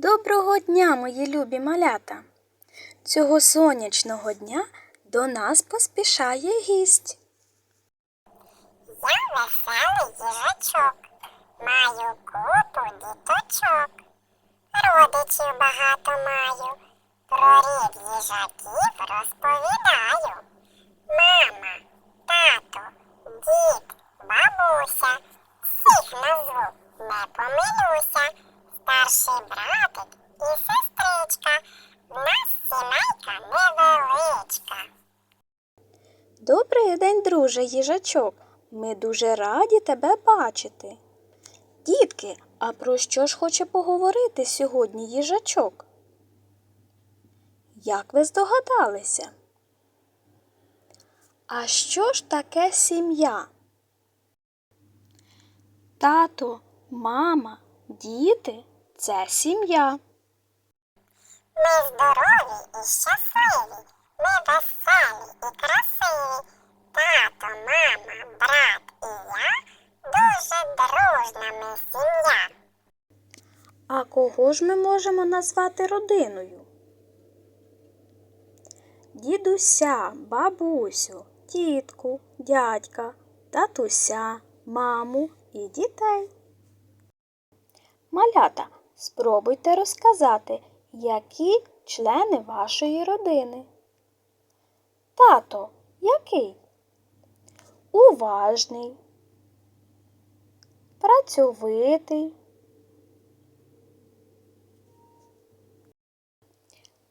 Доброго дня, мої любі малята! Цього сонячного дня до нас поспішає гість. Я веселий їжачок, маю купу діточок. Родичів багато маю, про рід їжаків розповідаю. Мама, тато, дід, бабуся, всіх назву не помилюся. Старший братик і сестричка, в нас сімейка невеличка. Добрий день, друже їжачок. Ми дуже раді тебе бачити. Дітки, а про що ж хоче поговорити сьогодні їжачок? Як ви здогадалися? А що ж таке сім'я? Тато, мама, діти це сім'я. Ми здорові і щасливі, ми веселі і красиві. Тато, мама, брат і я дуже дружна ми сім'я. А кого ж ми можемо назвати родиною? Дідуся, бабусю, тітку, дядька, татуся, маму і дітей. Малята, спробуйте розказати, які члени вашої родини. Тато, який? Уважний, працьовитий.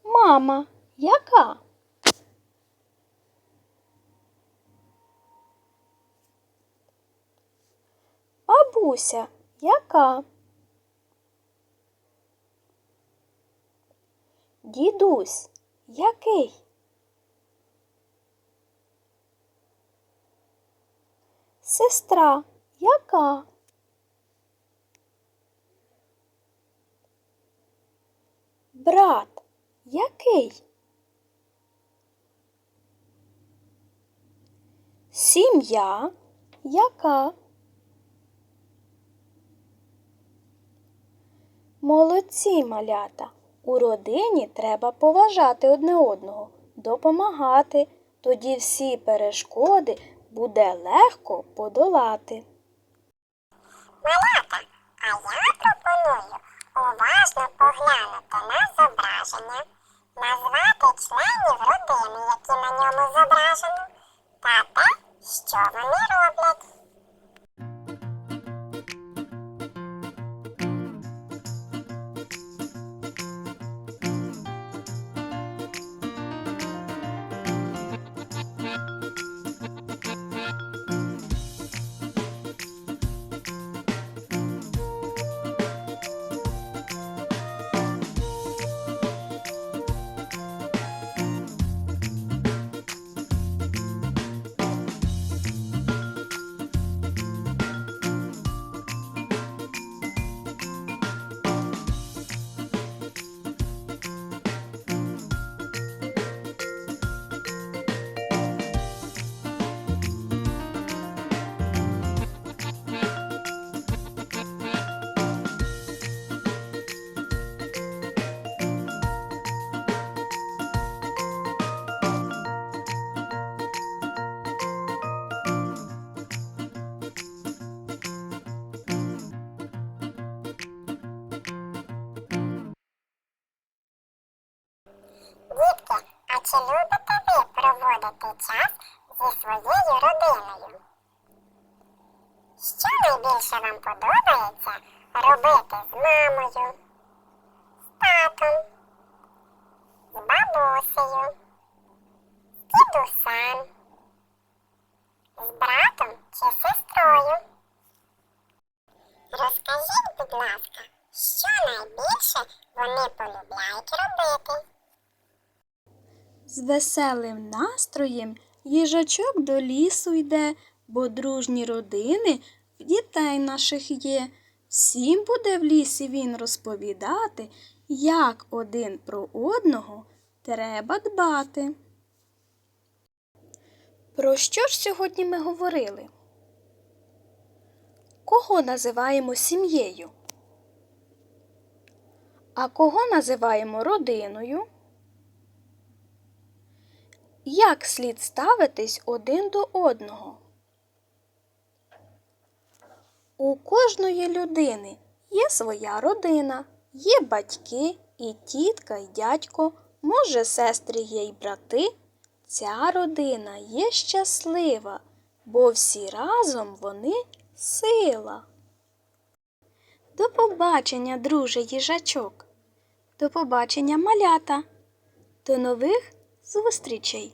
Мама, яка? Бабуся, яка? Дідусь, який? Сестра, яка? Брат, який? Сім'я, яка? Молодці малята. У родині треба поважати одне одного, допомагати. Тоді всі перешкоди буде легко подолати. Малята, а я пропоную уважно поглянути на зображення, назвати членів родини, які на ньому зображено, та те, що вони роблять. Чи любите ви проводити час зі своєю родиною? Що найбільше вам подобається робити з мамою, з татом, з бабусею, з дідусем, з братом чи сестрою? Розкажіть, будь ласка, що найбільше вони полюбляють робити? З веселим настроєм їжачок до лісу йде, бо дружні родини в дітей наших є. Всім буде в лісі він розповідати, як один про одного треба дбати. Про що ж сьогодні ми говорили? Кого називаємо сім'єю? А кого називаємо родиною? Як слід ставитись один до одного? У кожної людини є своя родина, є батьки, і тітка, і дядько, може, сестри є й брати. Ця родина є щаслива, бо всі разом вони сила. До побачення, друже їжачок. До побачення, малята. До нових зустрічей!